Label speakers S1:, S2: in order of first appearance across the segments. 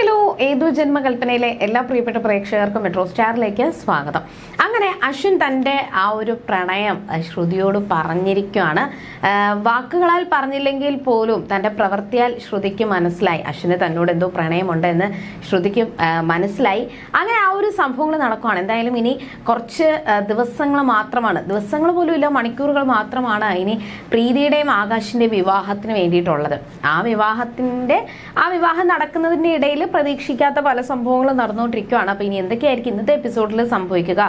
S1: hello ഏതു ജന്മകൽപ്പനയിലെ എല്ലാ പ്രിയപ്പെട്ട പ്രേക്ഷകർക്കും മെട്രോ സ്റ്റാറിലേക്ക് സ്വാഗതം. അങ്ങനെ അശ്വിൻ തന്റെ ആ ഒരു പ്രണയം ശ്രുതിയോട് പറഞ്ഞിരിക്കുകയാണ് വാക്കുകളാൽ പറഞ്ഞില്ലെങ്കിൽ പോലും തന്റെ പ്രവൃത്തിയാൽ ശ്രുതിക്ക് മനസ്സിലായി. അശ്വിന് തന്നോട് എന്തോ പ്രണയമുണ്ട് എന്ന് ശ്രുതിക്ക് മനസ്സിലായി. അങ്ങനെ ആ ഒരു സംഭവങ്ങൾ നടക്കുകയാണ് എന്തായാലും ഇനി കുറച്ച് ദിവസങ്ങൾ മാത്രമാണ്. ദിവസങ്ങൾ പോലും ഇല്ല മണിക്കൂറുകൾ മാത്രമാണ് ഇനി പ്രീതിയുടെയും ആകാശിന്റെയും വിവാഹത്തിന് വേണ്ടിയിട്ടുള്ളത്. ആ വിവാഹത്തിന്റെ ആ വിവാഹം നടക്കുന്നതിന്റെ ഇടയിൽ പ്രതീക്ഷിക്കാത്ത പല സംഭവങ്ങളും നടന്നുകൊണ്ടിരിക്കുകയാണ്. അപ്പോൾ ഇനി എന്തൊക്കെയായിരിക്കും ഇന്നത്തെ എപ്പിസോഡിൽ സംഭവിക്കുക?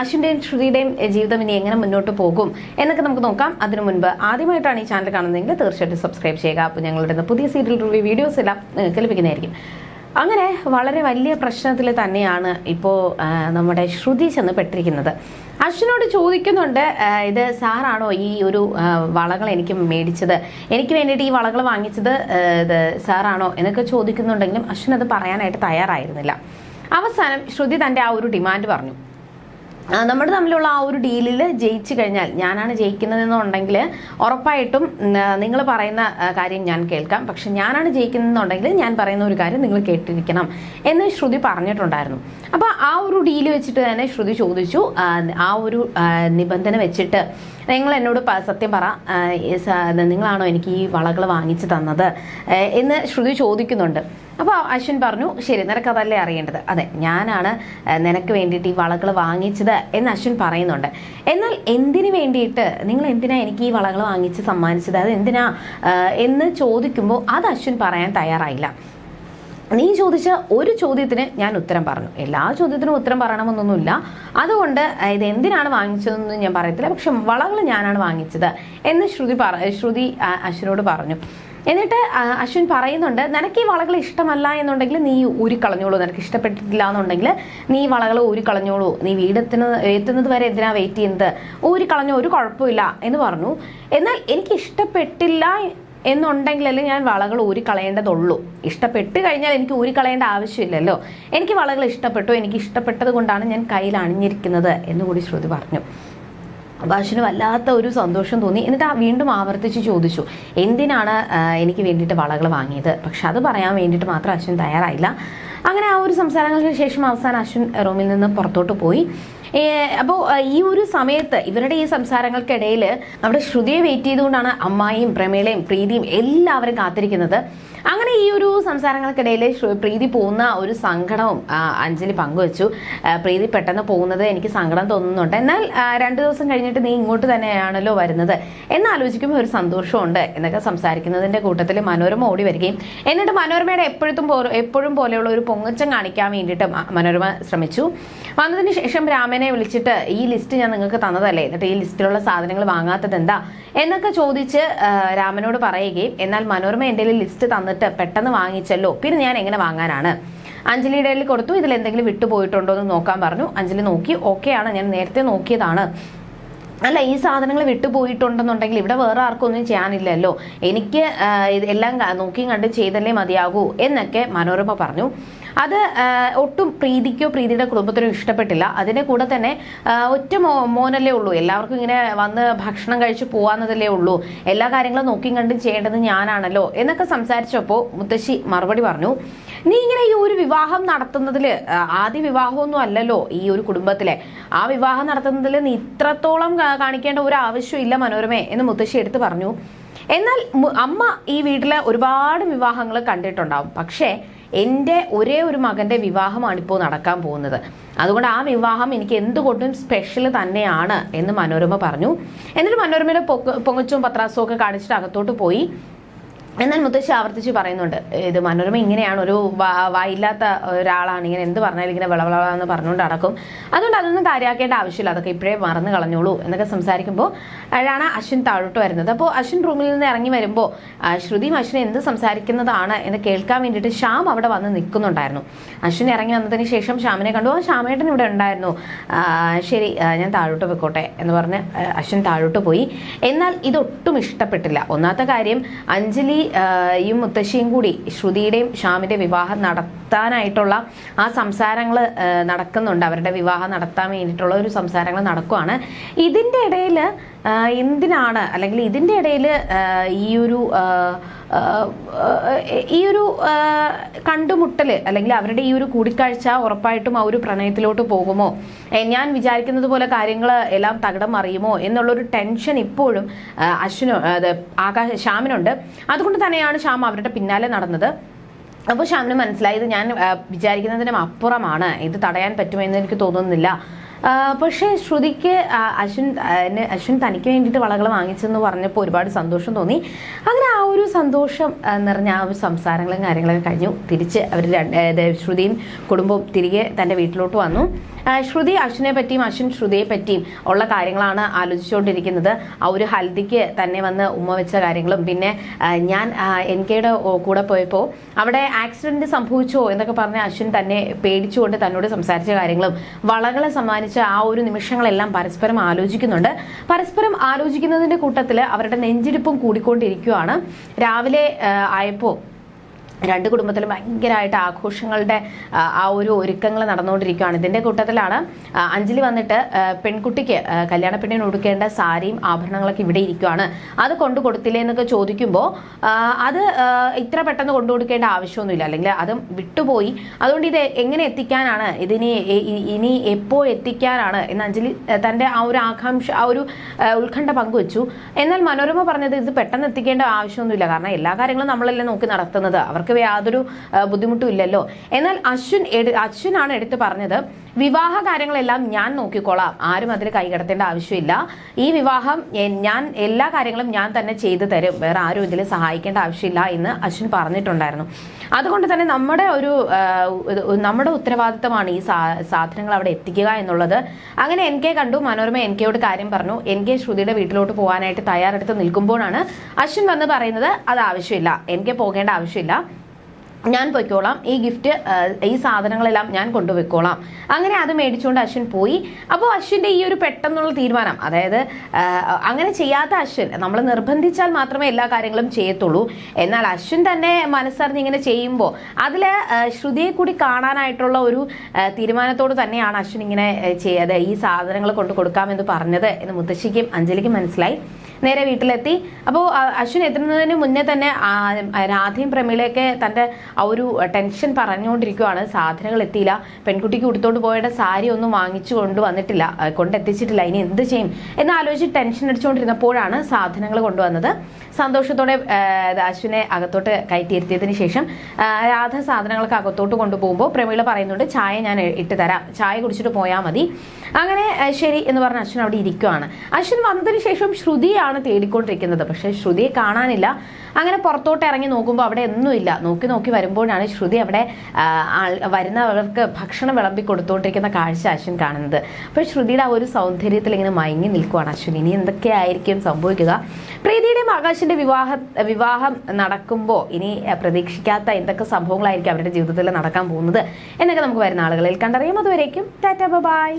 S1: അശ്വിന്റെയും ശ്രുതിയുടെയും ജീവിതം ഇനി എങ്ങനെ മുന്നോട്ട് പോകും എന്നൊക്കെ നമുക്ക് നോക്കാം. അതിനു മുൻപ് ആദ്യമായിട്ടാണ് ഈ ചാനൽ കാണുന്നതെങ്കിൽ തീർച്ചയായിട്ടും സബ്സ്ക്രൈബ് ചെയ്യുക. അപ്പോൾ ഞങ്ങളുടെ പുതിയ സീരിയൽ റിവ്യൂ വീഡിയോസ് എല്ലാം നിങ്ങൾക്ക് ലഭിക്കുന്നതായിരിക്കും. അങ്ങനെ വളരെ വലിയ പ്രശ്നത്തിൽ തന്നെയാണ് ഇപ്പോൾ നമ്മുടെ ശ്രുതി ചെന്ന് പെട്ടിരിക്കുന്നത് അശ്വിനോട് ചോദിക്കുന്നുണ്ട് ഇത് സാറാണോ ഈ ഒരു വളകൾ എനിക്ക് മേടിച്ചത്? എനിക്ക് വേണ്ടിയിട്ട് ഈ വളകൾ വാങ്ങിച്ചത് ഇത് സാറാണോ എന്നൊക്കെ ചോദിക്കുന്നുണ്ടെങ്കിലും അശ്വിൻ അത് പറയാനായിട്ട് തയ്യാറായിരുന്നില്ല. അവസാനം ശ്രുതി തന്റെ ആ ഒരു ഡിമാൻഡ് പറഞ്ഞു. ആ, നമ്മൾ തമ്മിലുള്ള ആ ഒരു ഡീലിൽ ജയിച്ചു കഴിഞ്ഞാൽ ഞാനാണ് ജയിക്കുന്നതെന്നുണ്ടെങ്കിൽ ഉറപ്പായിട്ടും നിങ്ങൾ പറയുന്ന കാര്യം ഞാൻ കേൾക്കാം. പക്ഷെ ഞാനാണ് ജയിക്കുന്നതെന്നുണ്ടെങ്കിൽ ഞാൻ പറയുന്ന ഒരു കാര്യം നിങ്ങൾ കേട്ടിരിക്കണം എന്ന് ശ്രുതി പറഞ്ഞിട്ടുണ്ടായിരുന്നു. അപ്പോൾ ആ ഒരു ഡീൽ വെച്ചിട്ട് തന്നെ ശ്രുതി ചോദിച്ചു ആ, ഒരു നിബന്ധന വെച്ചിട്ട് നിങ്ങൾ എന്നോട് സത്യം പറ നിങ്ങളാണോ എനിക്ക് ഈ വളകൾ വാങ്ങിച്ചു തന്നത്? എന്ന് ശ്രുതി ചോദിക്കുന്നുണ്ട്. അപ്പോൾ അശ്വിൻ പറഞ്ഞു ശരി നിനക്കതല്ലേ അറിയേണ്ടത്? അതെ ഞാനാണ് നിനക്ക് വേണ്ടിയിട്ട് ഈ വളകൾ വാങ്ങിച്ചത് എന്ന് അശ്വിൻ പറയുന്നുണ്ട്. എന്നാൽ എന്തിനു വേണ്ടിയിട്ട്? നിങ്ങൾ എന്തിനാ എനിക്ക് ഈ വളകൾ വാങ്ങിച്ച് സമ്മാനിച്ചത്? അത് എന്തിനാ എന്ന് ചോദിക്കുമ്പോൾ അത് അശ്വിൻ പറയാൻ തയ്യാറായില്ല. നീ ചോദിച്ച ഒരു ചോദ്യത്തിന് ഞാൻ ഉത്തരം പറഞ്ഞു. എല്ലാ ചോദ്യത്തിനും ഉത്തരം പറയണമെന്നൊന്നുമില്ല. അതുകൊണ്ട് ഇത് എന്തിനാണ് വാങ്ങിച്ചതെന്ന് ഞാൻ പറയത്തില്ല. പക്ഷെ വളകൾ ഞാനാണ് വാങ്ങിച്ചത് എന്ന് ശ്രുതി ശ്രുതി അശ്വിനോട് പറഞ്ഞു. എന്നിട്ട് അശ്വിൻ പറയുന്നുണ്ട് നിനക്ക് ഈ വളകൾ ഇഷ്ടമല്ല എന്നുണ്ടെങ്കിൽ നീ ഊരിക്കളഞ്ഞോളൂ. നിനക്ക് ഇഷ്ടപ്പെട്ടിട്ടില്ല എന്നുണ്ടെങ്കിൽ നീ വളകൾ ഊരിക്കളഞ്ഞോളൂ. നീ വീടെത്തിന് എത്തുന്നത് വരെ എന്തിനാ വെയിറ്റ് ചെയ്യുന്നത്? ഊരിക്കളഞ്ഞോ ഒരു കുഴപ്പമില്ല. എന്ന് പറഞ്ഞു. എന്നാൽ എനിക്ക് ഇഷ്ടപ്പെട്ടില്ല എന്നുണ്ടെങ്കിലല്ലേ ഞാൻ വളകൾ ഊരിക്കളയേണ്ടതുള്ളൂ. ഇഷ്ടപ്പെട്ട് കഴിഞ്ഞാൽ എനിക്ക് ഊരിക്കളയേണ്ട ആവശ്യമില്ലല്ലോ. എനിക്ക് വളകൾ ഇഷ്ടപ്പെട്ടു. എനിക്ക് ഇഷ്ടപ്പെട്ടത് കൊണ്ടാണ് ഞാൻ കയ്യിൽ അണിഞ്ഞിരിക്കുന്നത് എന്നുകൂടി ശ്രുതി പറഞ്ഞു. അശ്വിന് വല്ലാത്ത ഒരു സന്തോഷം തോന്നി. എന്നിട്ട് ആ വീണ്ടും ആവർത്തിച്ച് ചോദിച്ചു എന്തിനാണ് എനിക്ക് വേണ്ടിയിട്ട് വളകൾ വാങ്ങിയത്? പക്ഷെ അത് പറയാൻ വേണ്ടിയിട്ട് മാത്രം അശ്വിൻ തയ്യാറായില്ല. അങ്ങനെ ആ ഒരു സംസാരങ്ങൾക്ക് ശേഷം അവസാനം അശ്വിൻ റൂമിൽ നിന്ന് പുറത്തോട്ട് പോയി. അപ്പോൾ ഈ ഒരു സമയത്ത് ഇവരുടെ ഈ സംസാരങ്ങൾക്കിടയിൽ നമ്മുടെ ശ്രുതിയെ വെയിറ്റ് ചെയ്തുകൊണ്ടാണ് അമ്മായിയും പ്രമേളയും പ്രീതിയും എല്ലാവരും കാത്തിരിക്കുന്നത്. അങ്ങനെ ഈ ഒരു സംസാരങ്ങൾക്കിടയിൽ പ്രീതി പോകുന്ന ഒരു സങ്കടവും അഞ്ജലി പങ്കുവച്ചു. പ്രീതി പെട്ടെന്ന് പോകുന്നത് എനിക്ക് സങ്കടം തോന്നുന്നുണ്ട്. എന്നാൽ രണ്ട് ദിവസം കഴിഞ്ഞിട്ട് നീ ഇങ്ങോട്ട് തന്നെയാണല്ലോ വരുന്നത്. എന്നാലോചിക്കുമ്പോൾ ഒരു സന്തോഷമുണ്ട് എന്നൊക്കെ സംസാരിക്കുന്നതിന്റെ കൂട്ടത്തിൽ മനോരമ ഓടി വരികയും എന്നിട്ട് മനോരമയുടെ എപ്പോഴും പോ എപ്പോഴും പോലെയുള്ള ഒരു പൊങ്ങച്ചം കാണിക്കാൻ വേണ്ടിയിട്ട് മനോരമ ശ്രമിച്ചു. വന്നതിന് ശേഷം രാമനെ വിളിച്ചിട്ട് ഈ ലിസ്റ്റ് ഞാൻ നിങ്ങൾക്ക് തന്നതല്ലേ? എന്നിട്ട് ഈ ലിസ്റ്റിലുള്ള സാധനങ്ങൾ വാങ്ങാത്തത് എന്താ? എന്നൊക്കെ ചോദിച്ച് രാമനോട് പറയുകയും എന്നാൽ മനോരമ എന്റെ ലിസ്റ്റ് തന്നിട്ട് പെട്ടെന്ന് വാങ്ങിച്ചല്ലോ. പിന്നെ ഞാൻ എങ്ങനെ വാങ്ങാനാണ്? അഞ്ജലിയുടെ കയ്യിൽ കൊടുത്തു. ഇതിൽ എന്തെങ്കിലും വിട്ടുപോയിട്ടുണ്ടോ എന്ന് നോക്കാൻ പറഞ്ഞു. അഞ്ജലി നോക്കി. ഓക്കെയാണ് ഞാൻ നേരത്തെ നോക്കിയതാണ്. അല്ല ഈ സാധനങ്ങൾ വിട്ടുപോയിട്ടുണ്ടെന്നുണ്ടെങ്കിൽ ഇവിടെ വേറെ ആർക്കും ഒന്നും ചെയ്യാനില്ലല്ലോ. എനിക്ക് എല്ലാം നോക്കിയും കണ്ട് ചെയ്തല്ലേ മതിയാകൂ എന്നൊക്കെ മനോരമ പറഞ്ഞു. അത് ഒട്ടും പ്രീതിക്കോ പ്രീതിയുടെ കുടുംബത്തിനോ ഇഷ്ടപ്പെട്ടില്ല. അതിന്റെ കൂടെ തന്നെ ഒറ്റ മോനല്ലേ ഉള്ളൂ. എല്ലാവർക്കും ഇങ്ങനെ വന്ന് ഭക്ഷണം കഴിച്ച് പോവാന്നതല്ലേ ഉള്ളൂ. എല്ലാ കാര്യങ്ങളും നോക്കിയും കണ്ടും ചെയ്യേണ്ടത് ഞാനാണല്ലോ എന്നൊക്കെ സംസാരിച്ചപ്പോൾ മുത്തശ്ശി മറുപടി പറഞ്ഞു നീ ഇങ്ങനെ ഈ ഒരു വിവാഹം നടത്തുന്നതിൽ ആദ്യ വിവാഹമൊന്നും അല്ലല്ലോ ഈ ഒരു കുടുംബത്തിലെ. ആ വിവാഹം നടത്തുന്നതിൽ നീ ഇത്രത്തോളം കാണിക്കേണ്ട ഒരു ആവശ്യമില്ല മനോരമേ എന്ന് മുത്തശ്ശി എടുത്തു പറഞ്ഞു. എന്നാൽ അമ്മ ഈ വീട്ടിലെ ഒരുപാട് വിവാഹങ്ങൾ കണ്ടിട്ടുണ്ടാവും. പക്ഷേ എന്റെ ഒരേ ഒരു മകന്റെ വിവാഹമാണ് ഇപ്പോൾ നടക്കാൻ പോകുന്നത്. അതുകൊണ്ട് ആ വിവാഹം എനിക്ക് എന്തുകൊണ്ടും സ്പെഷ്യൽ തന്നെയാണ് എന്ന് മനോരമ പറഞ്ഞു. എന്നിട്ട് മനോരമയുടെ പൊങ്ങച്ചും പത്രാസവും ഒക്കെ കാണിച്ചിട്ട് അകത്തോട്ട് പോയി. എന്നാൽ മുത്തശ്ശി ആവർത്തിച്ച് പറയുന്നുണ്ട് ഇത് മനോരമ ഇങ്ങനെയാണ് ഒരു വായില്ലാത്ത ഒരാളാണ് ഇങ്ങനെ എന്ത് പറഞ്ഞാലും ഇങ്ങനെ വിളവിളവെന്ന് പറഞ്ഞുകൊണ്ട് നടക്കും. അതുകൊണ്ട് അതൊന്നും കാര്യമാക്കേണ്ട ആവശ്യമില്ല അതൊക്കെ ഇപ്പോഴേ മറന്നു കളഞ്ഞോളൂ എന്നൊക്കെ സംസാരിക്കുമ്പോൾ അയാളാണ് അശ്വിൻ താഴോട്ട് വരുന്നത്. അപ്പോൾ അശ്വിൻ റൂമിൽ നിന്ന് ഇറങ്ങി വരുമ്പോൾ ശ്രുതിയും അശ്വിൻ എന്ത് സംസാരിക്കുന്നതാണ് എന്ന് കേൾക്കാൻ വേണ്ടിയിട്ട് ശ്യാം അവിടെ വന്ന് നിൽക്കുന്നുണ്ടായിരുന്നു. അശ്വിൻ ഇറങ്ങി വന്നതിന് ശേഷം ശ്യാമിനെ കണ്ടു ആ ശ്യാമേട്ടൻ ഇവിടെ ഉണ്ടായിരുന്നു. ശരി ഞാൻ താഴോട്ട് പോയിക്കോട്ടെ എന്ന് പറഞ്ഞ് അശ്വിൻ താഴോട്ട് പോയി. എന്നാൽ ഇതൊട്ടും ഇഷ്ടപ്പെട്ടില്ല. ഒന്നാമത്തെ കാര്യം അഞ്ജലി ഈ മുത്തശ്ശിയും കൂടി ശ്രുതിയുടെയും ശ്യാമിന്റെ വിവാഹം നടത്താനായിട്ടുള്ള ആ സംസാരങ്ങൾ നടക്കുന്നുണ്ട്. അവരുടെ വിവാഹം നടത്താൻ വേണ്ടിയിട്ടുള്ള ഒരു സംസാരങ്ങൾ നടക്കുവാണ്. ഇതിന്റെ ഇടയിൽ എന്തിനാണ് അല്ലെങ്കിൽ ഇതിന്റെ ഇടയിൽ ഈ ഒരു ഈ ഒരു കണ്ടുമുട്ടൽ അല്ലെങ്കിൽ അവരുടെ ഈ ഒരു കൂടിക്കാഴ്ച ഉറപ്പായിട്ടും ആ ഒരു പ്രണയത്തിലോട്ട് പോകുമോ? ഞാൻ വിചാരിക്കുന്നത് പോലെ കാര്യങ്ങൾ എല്ലാം തകിടം മറിയുമോ എന്നുള്ളൊരു ടെൻഷൻ ഇപ്പോഴും അശ്വിനോ അത് ആകാശ ശ്യാമിനുണ്ട്. അതുകൊണ്ട് തന്നെയാണ് ശ്യാം അവരുടെ പിന്നാലെ നടന്നത്. അപ്പോൾ ശ്യാമിന് മനസ്സിലായത് ഞാൻ വിചാരിക്കുന്നതിനും അപ്പുറമാണ്. ഇത് തടയാൻ പറ്റുമെന്ന് എനിക്ക് തോന്നുന്നില്ല. പക്ഷേ ശ്രുതിക്ക് അശ്വിൻ അശ്വിൻ തനിക്ക് വേണ്ടിയിട്ട് വളകൾ വാങ്ങിച്ചെന്ന് പറഞ്ഞപ്പോൾ ഒരുപാട് സന്തോഷം തോന്നി. അങ്ങനെ ആ ഒരു സന്തോഷം നിറഞ്ഞ ആ ഒരു സംസാരങ്ങളും കാര്യങ്ങളൊക്കെ കഴിഞ്ഞു. തിരിച്ച് അവർ ശ്രുതിയും കുടുംബവും തിരികെ തന്റെ വീട്ടിലോട്ട് വന്നു. ശ്രുതി അശ്വിനെ പറ്റിയും അശ്വിൻ ശ്രുതിയെ പറ്റിയും ഉള്ള കാര്യങ്ങളാണ് ആലോചിച്ചുകൊണ്ടിരിക്കുന്നത്. ആ ഒരു ഹൽദിക്ക് തന്നെ വന്ന് ഉമ്മ വെച്ച കാര്യങ്ങളും. പിന്നെ ഞാൻ എൻ കെയുടെ കൂടെ പോയപ്പോൾ അവിടെ ആക്സിഡന്റ് സംഭവിച്ചോ എന്നൊക്കെ പറഞ്ഞ് അശ്വിൻ തന്നെ പേടിച്ചുകൊണ്ട് തന്നോട് സംസാരിച്ച കാര്യങ്ങളും വളകളെ സമ്മാനിച്ച ആ ഒരു നിമിഷങ്ങളെല്ലാം പരസ്പരം ആലോചിക്കുന്നുണ്ട്. പരസ്പരം ആലോചിക്കുന്നതിന്റെ കൂട്ടത്തിൽ അവരുടെ നെഞ്ചിടിപ്പും കൂടിക്കൊണ്ടിരിക്കുകയാണ് രാവിലെ ആയപ്പോൾ രണ്ട് കുടുംബത്തിലും ഭയങ്കരമായിട്ട് ആഘോഷങ്ങളുടെ ആ, ഒരു ഒരുക്കങ്ങൾ നടന്നുകൊണ്ടിരിക്കുകയാണ്. ഇതിന്റെ കൂട്ടത്തിലാണ് അഞ്ജലി വന്നിട്ട് പെൺകുട്ടിക്ക് കല്യാണ പെണ്ണിന് ഉടുക്കേണ്ട സാരിയും ആഭരണങ്ങളൊക്കെ ഇവിടെ ഇരിക്കുകയാണ്. അത് കൊണ്ടു കൊടുത്തില്ലേ എന്നൊക്കെ ചോദിക്കുമ്പോൾ അത് ഇത്ര പെട്ടെന്ന് കൊണ്ടു കൊടുക്കേണ്ട ആവശ്യമൊന്നുമില്ല. അല്ലെങ്കിൽ അത് വിട്ടുപോയി. അതുകൊണ്ട് ഇത് എങ്ങനെ എത്തിക്കാനാണ് ഇതിനി ഇനി എപ്പോൾ എത്തിക്കാനാണ് എന്ന് അഞ്ജലി തന്റെ ആ ഒരു ആകാംക്ഷ ആ ഒരു ഉത്കണ്ഠ പങ്കുവച്ചു. എന്നാൽ മനോരമ പറഞ്ഞത് ഇത് പെട്ടെന്ന് എത്തിക്കേണ്ട ആവശ്യമൊന്നുമില്ല. കാരണം എല്ലാ കാര്യങ്ങളും നമ്മളല്ലേ നോക്കി നടത്തുന്നത്. അവർക്ക് യാതൊരു ആ, ബുദ്ധിമുട്ടും ഇല്ലല്ലോ. എന്നാൽ അശ്വിൻ അശ്വിനാണ് എടുത്തു പറഞ്ഞത് വിവാഹ കാര്യങ്ങളെല്ലാം ഞാൻ നോക്കിക്കോളാം. ആരും അതിൽ കൈകടത്തേണ്ട ആവശ്യമില്ല. ഈ വിവാഹം ഞാൻ എല്ലാ കാര്യങ്ങളും ഞാൻ തന്നെ ചെയ്തു തരും. വേറെ ആരും ഇതിൽ സഹായിക്കേണ്ട ആവശ്യമില്ല എന്ന് അശ്വിൻ പറഞ്ഞിട്ടുണ്ടായിരുന്നു. അതുകൊണ്ട് തന്നെ നമ്മുടെ ഒരു നമ്മുടെ ഉത്തരവാദിത്തമാണ് ഈ സാധനങ്ങൾ അവിടെ എത്തിക്കുക എന്നുള്ളത്. അങ്ങനെ എൻ കെ കണ്ടു മനോരമ എൻ കെയോട് കാര്യം പറഞ്ഞു. എൻ കെ ശ്രുതിയുടെ വീട്ടിലോട്ട് പോകാനായിട്ട് തയ്യാറെടുത്ത് നിൽക്കുമ്പോഴാണ് അശ്വിൻ വന്ന് പറയുന്നത് അത് ആവശ്യമില്ല. എൻ കെ പോകേണ്ട ആവശ്യമില്ല. ഞാൻ പൊയ്ക്കോളാം. ഈ ഗിഫ്റ്റ് ഈ സാധനങ്ങളെല്ലാം ഞാൻ കൊണ്ടുപോയിക്കോളാം. അങ്ങനെ അത് മേടിച്ചുകൊണ്ട് അശ്വിൻ പോയി. അപ്പോൾ അശ്വിന്റെ ഈ ഒരു പെട്ടെന്നുള്ള തീരുമാനം അതായത് അങ്ങനെ ചെയ്യാത്ത അശ്വിൻ നമ്മൾ നിർബന്ധിച്ചാൽ മാത്രമേ എല്ലാ കാര്യങ്ങളും ചെയ്യത്തുള്ളൂ. എന്നാൽ അശ്വിൻ തന്നെ മനസ്സറിഞ്ഞ് ഇങ്ങനെ ചെയ്യുമ്പോൾ അതിൽ ശ്രുതിയെ കൂടി കാണാനായിട്ടുള്ള ഒരു തീരുമാനത്തോട് തന്നെയാണ് അശ്വിൻ ഇങ്ങനെ ചെയ്യാതെ ഈ സാധനങ്ങൾ കൊണ്ട് കൊടുക്കാമെന്ന് പറഞ്ഞത് എന്ന് മുത്തശ്ശിക്കും അഞ്ജലിക്കും മനസ്സിലായി. നേരെ വീട്ടിലെത്തി. അപ്പോൾ അശ്വിൻ എത്തുന്നതിന് മുന്നേ തന്നെ രാധയും പ്രമീളയൊക്കെ തന്റെ ആ ഒരു ടെൻഷൻ പറഞ്ഞുകൊണ്ടിരിക്കുവാണ്. സാധനങ്ങൾ എത്തിയില്ല. പെൺകുട്ടിക്ക് ഉടുത്തോണ്ട് പോയുടെ സാരി ഒന്നും വാങ്ങിച്ചു കൊണ്ടുവന്നിട്ടില്ല വന്നിട്ടില്ല. കൊണ്ടെത്തിച്ചിട്ടില്ല ഇനി എന്ത് ചെയ്യും? എന്നാലോചിച്ച് ടെൻഷൻ അടിച്ചുകൊണ്ടിരുന്നപ്പോഴാണ് സാധനങ്ങൾ കൊണ്ടുവന്നത്. സന്തോഷത്തോടെ അശ്വിനെ അകത്തോട്ട് കയറ്റിയിരുത്തിയതിന് ശേഷം രാധ സാധനങ്ങളൊക്കെ അകത്തോട്ട് കൊണ്ടുപോകുമ്പോൾ പ്രമീള പറയുന്നുണ്ട് ചായ ഞാൻ ഇട്ട് തരാം. ചായ കുടിച്ചിട്ട് പോയാൽ മതി. അങ്ങനെ ശരി എന്ന് പറഞ്ഞ് അശ്വിൻ അവിടെ ഇരിക്കുവാണ്. അശ്വിൻ വന്നതിന് ശേഷം ശ്രുതിയാണ് തേടിക്കൊണ്ടിരിക്കുന്നത്. പക്ഷേ ശ്രുതിയെ കാണാനില്ല. അങ്ങനെ പുറത്തോട്ട് ഇറങ്ങി നോക്കുമ്പോൾ അവിടെ ഒന്നുമില്ല. നോക്കി നോക്കി വരുമ്പോഴാണ് ശ്രുതി അവിടെ വരുന്നവർക്ക് ഭക്ഷണം വിളമ്പി കൊടുത്തുകൊണ്ടിരിക്കുന്ന കാഴ്ച അശ്വിൻ കാണുന്നത്. അപ്പോൾ ശ്രുതിയുടെ ആ ഒരു സൗന്ദര്യത്തിൽ ഇങ്ങനെ മയങ്ങി നിൽക്കുവാണ് അശ്വിൻ. ഇനി എന്തൊക്കെയായിരിക്കും സംഭവിക്കുക? പ്രീതിയുടെയും ആകാശിന്റെ വിവാഹ വിവാഹം നടക്കുമ്പോൾ ഇനി പ്രതീക്ഷിക്കാത്ത എന്തൊക്കെ സംഭവങ്ങളായിരിക്കും അവരുടെ ജീവിതത്തിൽ നടക്കാൻ പോകുന്നത് എന്നൊക്കെ നമുക്ക് വരുന്ന ആളുകളിൽ കണ്ടറിയാം. അതുവരേക്കും ടാറ്റ ബൈ.